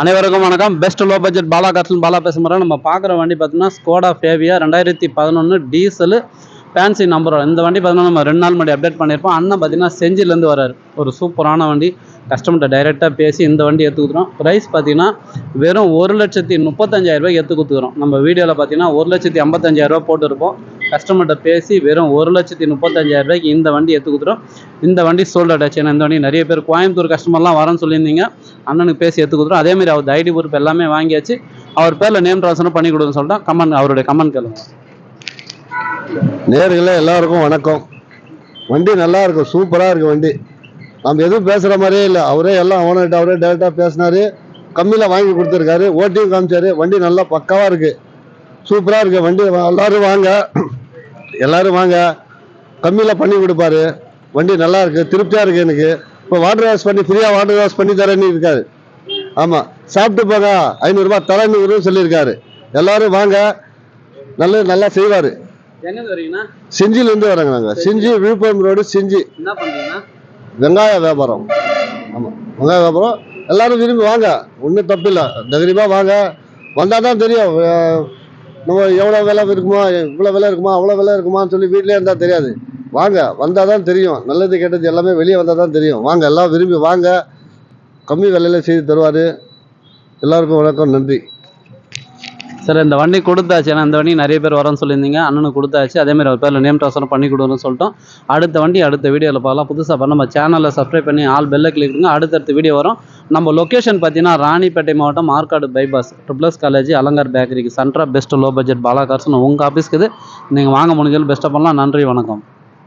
அனைவருக்கும் வணக்கம். Best low budget Bala கார்ஸ்னு பாலா பேச முறை நம்ம பார்க்குற வண்டி பார்த்தீங்கன்னா ஸ்கோடா ஃபேவியா ரெண்டாயிரத்தி பதினொன்று டீசலு ஃபேன்சி நம்பர் இந்த வண்டி பார்த்தீங்கன்னா நம்ம ரெண்டு நாள் முன்னாடி அப்டேட் பண்ணியிருப்போம். அண்ணன் பார்த்தீங்கன்னா செஞ்சிலேருந்து வராரு ஒரு சூப்பரான வண்டி. கஸ்டமர்கிட்ட டைரெக்டாக பேசி இந்த வண்டி எடுத்து ப்ரைஸ் பார்த்தீங்கன்னா வெறும் ஒரு லட்சத்தி முப்பத்தஞ்சாயிரம் எடுத்து கொடுத்துக்கிறோம். நம்ம வீடியோவில் பார்த்தீங்கன்னா ஒரு லட்சத்தி ஐம்பத்தஞ்சாயிரரூபா போட்டுருப்போம் போட்டிருப்போம். கஸ்டமர்கிட்ட பேசி வெறும் ஒரு லட்சத்தி முப்பத்தஞ்சாயிரம் ரூபாய்க்கு இந்த வண்டி எடுத்து கொடுத்துரும் இந்த வண்டி சோல்ட் அட்டாச் ஏன்னா இந்த வண்டி நிறைய பேர் கோயம்புத்தூர் கஸ்டமர்லாம் வரேன்னு சொல்லியிருந்தீங்க. அண்ணனுக்கு பேசி எடுத்து கொடுத்துரும் அதேமாதிரி அவர் ஐடி பொறுப்பு எல்லாமே வாங்கியாச்சு. அவர் பேரில் நேம் ட்ரான்ஸ்ஃபரும் பண்ணி கொடுன்னு சொல்லிட்டோம் கமெண்ட் அவருடைய கமெண்ட் கேளுங்க. நேர்களே எல்லாருக்கும் வணக்கம். வண்டி நல்லா இருக்கும். சூப்பராக இருக்குது வண்டி. நம்ம எதுவும் பேசுகிற மாதிரியே இல்லை. அவரே எல்லாம் ஓனர்கிட்ட அவரே டேரெக்டாக பேசினாரு. கம்மியில் வாங்கி கொடுத்துருக்காரு. ஓட்டியும் காமிச்சாரு. வண்டி நல்லா பக்காவாக இருக்குது சூப்பராக இருக்குது வண்டி எல்லோரும் வாங்க. எல்லாரும் வாங்க. கம்மியில் பண்ணி கொடுப்பாரு. வண்டி நல்லா இருக்கு திருப்தியாக இருக்கு எனக்கு. இப்போ வாட்டர் வாஷ் பண்ணி ஃப்ரீயாக வாட்டர் வாஷ் பண்ணி தரேன்னு இருக்காரு. ஆமாம் சாப்பிட்டு போக ஐநூறுரூபா தரேன்னு சொல்லியிருக்காரு. எல்லாரும் வாங்க. நல்ல நல்லா செய்வார். செஞ்சிலேருந்து வரோங்க நாங்கள் செஞ்சி விழுப்புரம் ரோடு செஞ்சி. வெங்காய வியாபாரம். ஆமாம் வெங்காய வியாபாரம். எல்லாரும் விரும்பி வாங்க. ஒன்றும் தப்பில்லை. தைரியமாக வாங்க. வந்தால் தான் தெரியும் நம்ம எவ்வளோ விலை இருக்குமா இவ்வளோ விலை இருக்குமா அவ்வளோ விலை இருக்குமான்னு சொல்லி வீட்டிலே இருந்தால் தெரியாது. வாங்க வந்தால் தான் தெரியும். நல்லது கெட்டது எல்லாமே வெளியே வந்தால் தான் தெரியும். வாங்க எல்லாம் விரும்பி வாங்க. கம்மி விலையில் செய்து தருவார். எல்லாருக்கும் வணக்கம் நன்றி. சார் இந்த வண்டி கொடுத்தாச்சு. ஏன்னா இந்த வண்டி நிறைய பேர் வரேன்னு சொல்லியிருந்தீங்க. அண்ணனுக்கு கொடுத்தாச்சு. அதேமாதிரி அவர் பேரில் நேம் ட்ரான்ஸ்ஃபர் பண்ணி கொடுன்னு சொல்லிட்டோம். அடுத்த வண்டி அடுத்த வீடியோவில் பார்க்கலாம். புதுசாக பண்ண நம்ம சேனலில் சப்ஸ்கிரைப் பண்ணி ஆல் பெல்லை கிளிக் பண்ணுங்க அடுத்தடுத்த வீடியோ வரும். நம்ம லொக்கேஷன் பார்த்தீங்கன்னா ராணிப்பேட்டை மாவட்டம் Markadu bypass Triplus college Alankar பேக்கரிக்கு சென்ட்ரா பெஸ்ட் லோ பட்ஜெட் பாலா கார்ஸ்னு உங்கள் ஆஃபீஸ்க்கு இது. நீங்கள் வாங்க முடிஞ்சது பெஸ்ட்டாக பண்ணலாம். நன்றி வணக்கம்.